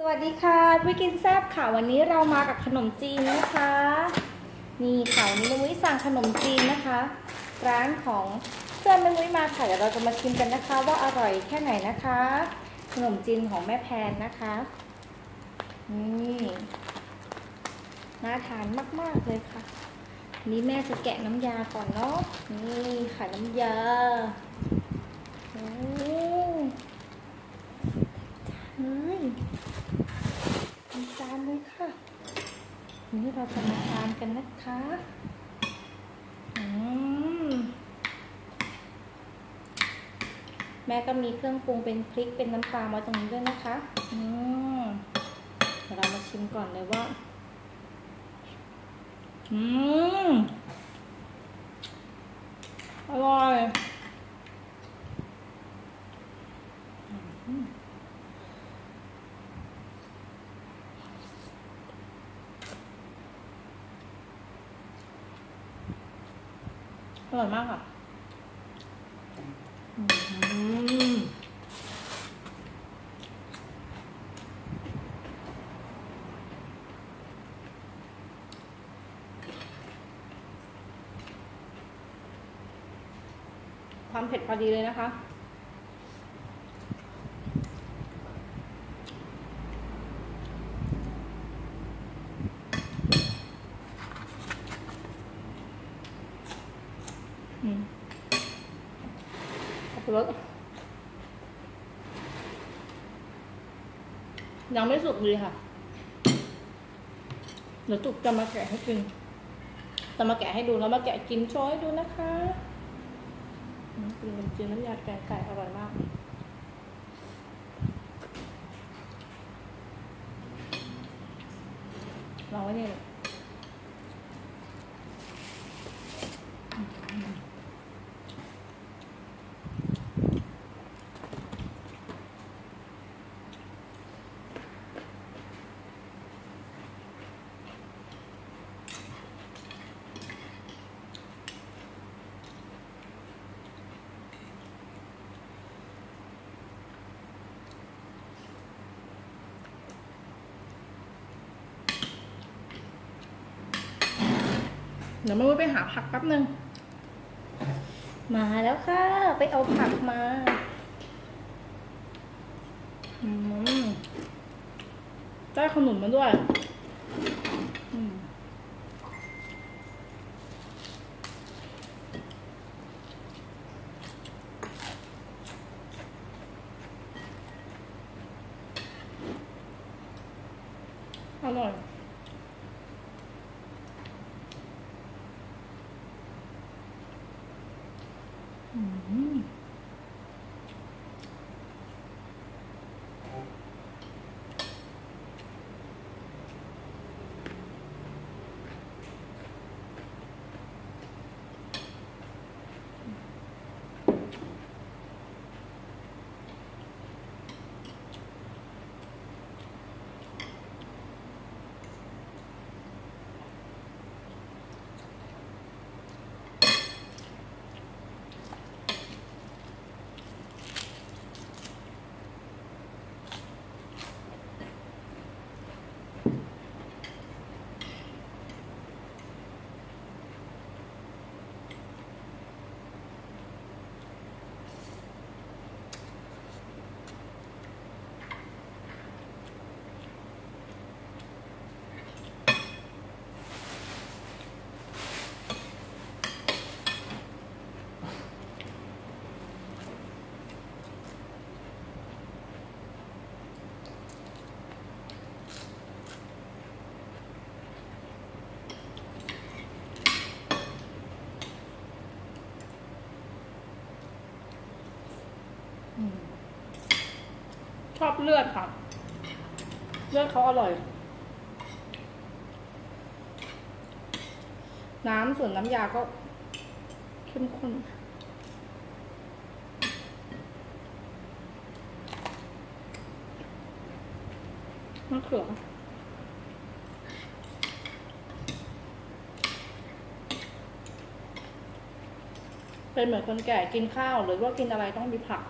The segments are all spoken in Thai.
สวัสดีค่ะพี่กินแซบค่ะ วันนี้เรามากับขนมจีนนะคะ นี่ค่ะวันนี้แม่มุ้ยสั่งขนมจีนนะคะ ร้านของเพื่อนแม่มุ้ยมาค่ะเดี๋ยวเราจะมาชิมกันนะคะ ว่าอร่อยแค่ไหนนะคะ ขนมจีนของแม่แพนนะคะนี่น่าทานมากๆเลยค่ะนนี้แม่จะแกะน้ำยาก่อนเนาะนี่ค่ะน้ำยาโอ้เฮ้ยทำ จานเลยค่ะ นี่เราจะมาทานกันนะคะอืมแม่ก็มีเครื่องปรุงเป็นพริกเป็นน้ำปลามาตรงนี้ด้วยนะคะอืมเดี๋ยวเรามาชิมก่อนเลยว่า อืมอร่อย อร่อยมากค่ะความเผ็ดพอดีเลยนะคะ อืมขับรถยังไม่สุกดีค่ะ เดี๋ยวตุกจะมาแกะให้กิน จะมาแกะให้ดูแล้วมาแกะกินชว์ให้ดูนะคะอืมกินขนจีนน้ำยาแกงไก่อร่อยมากลองไว้เนี่ ดี๋ยวแม่ไว้ไปหาผักแป๊บนึง มาแล้วค่ะ ไปเอาผักมาอืมได้ขนุนมาด้วยอร่อย ชอบเลือดค่ะ เลือดเขาอร่อย น้ำส่วนน้ำยาก็เข้มข้นมะเขือเป็นเหมือนคนแก่กินข้าวหรือว่ากินอะไรต้องมีผัก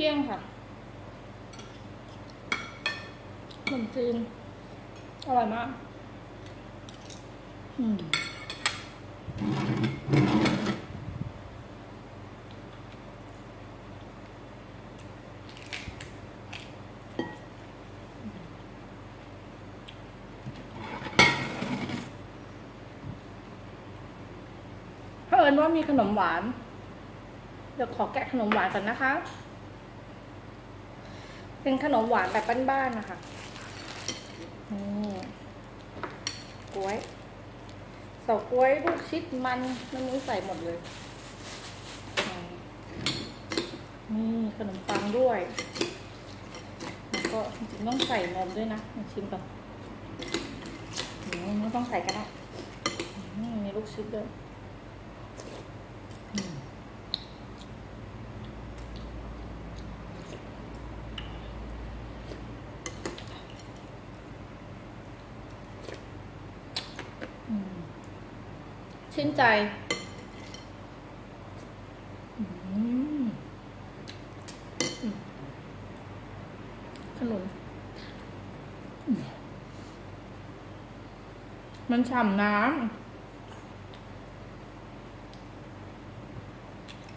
เกลี้ยงค่ะขนมจีน อร่อยมาก อืมเผอิญว่ามีขนมหวาน เดี๋ยวขอแกะขนมหวานก่อนนะคะ เป็นขนมหวานแบบบ้านๆนะคะนี่กล้วยเสากล้วยลูกชิดมันน้ำมุ้ใส่หมดเลย นี่ขนมปังด้วยแล้วก็จริงต้องใส่นมด้วยนะมาชิมก่อนไม่ต้องใส่ก็ได้อืมมีลูกชิดด้วย ชื่นใจขนมอืมมันฉ่ำน้ำ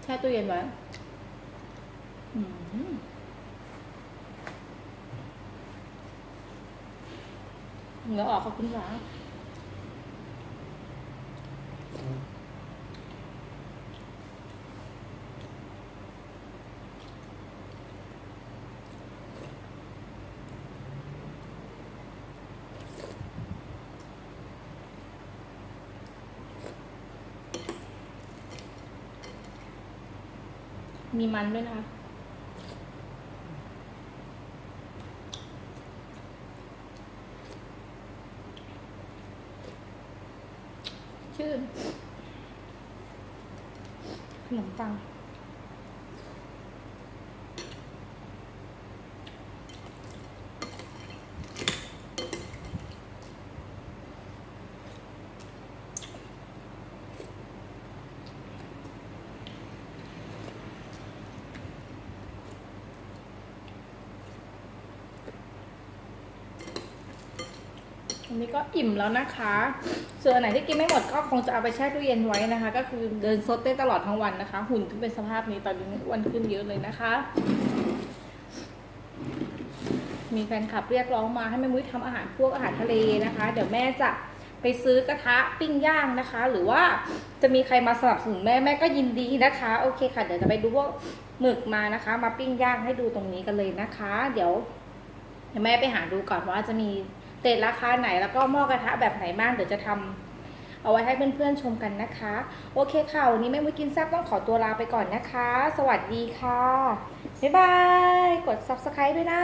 แช่ตู้เย็นไว้เหงื่อออกขอบคุณค่ะ มีมันด้วยนะคะชื่อขนมปัง อันนี้ก็อิ่มแล้วนะคะ ส่วนไหนที่กินไม่หมดก็คงจะเอาไปแช่ตู้เย็นไว้นะคะ ก็คือเดินซดได้ตลอดทั้งวันนะคะ หุ่นที่เป็นสภาพนี้ตอนนี้อ้วนขึ้นเยอะเลยนะคะ มีแฟนคลับเรียกร้องมาให้แม่มุ้ยทำอาหารพวกอาหารทะเลนะคะ เดี๋ยวแม่จะไปซื้อกระทะปิ้งย่างนะคะ หรือว่าจะมีใครมาสนับสนุนแม่แม่ก็ยินดีนะคะ โอเคค่ะ เดี๋ยวจะไปดูพวกหมึกมานะคะ มาปิ้งย่างให้ดูตรงนี้กันเลยนะคะ เดี๋ยวเดี๋ยวแม่ไปหาดูก่อนว่าจะมี เตดราคาไหนแล้วก็หม้อกระทะแบบไหนบ้างเดี๋ยวจะทำเอาไว้ให้เพื่อนๆชมกันนะคะ โอเคค่ะวันนี้แม่มุ้ยกินแซ่บต้องขอตัวลาไปก่อนนะคะ สวัสดีค่ะ บ๊ายบาย กด subscribe ด้วยนะ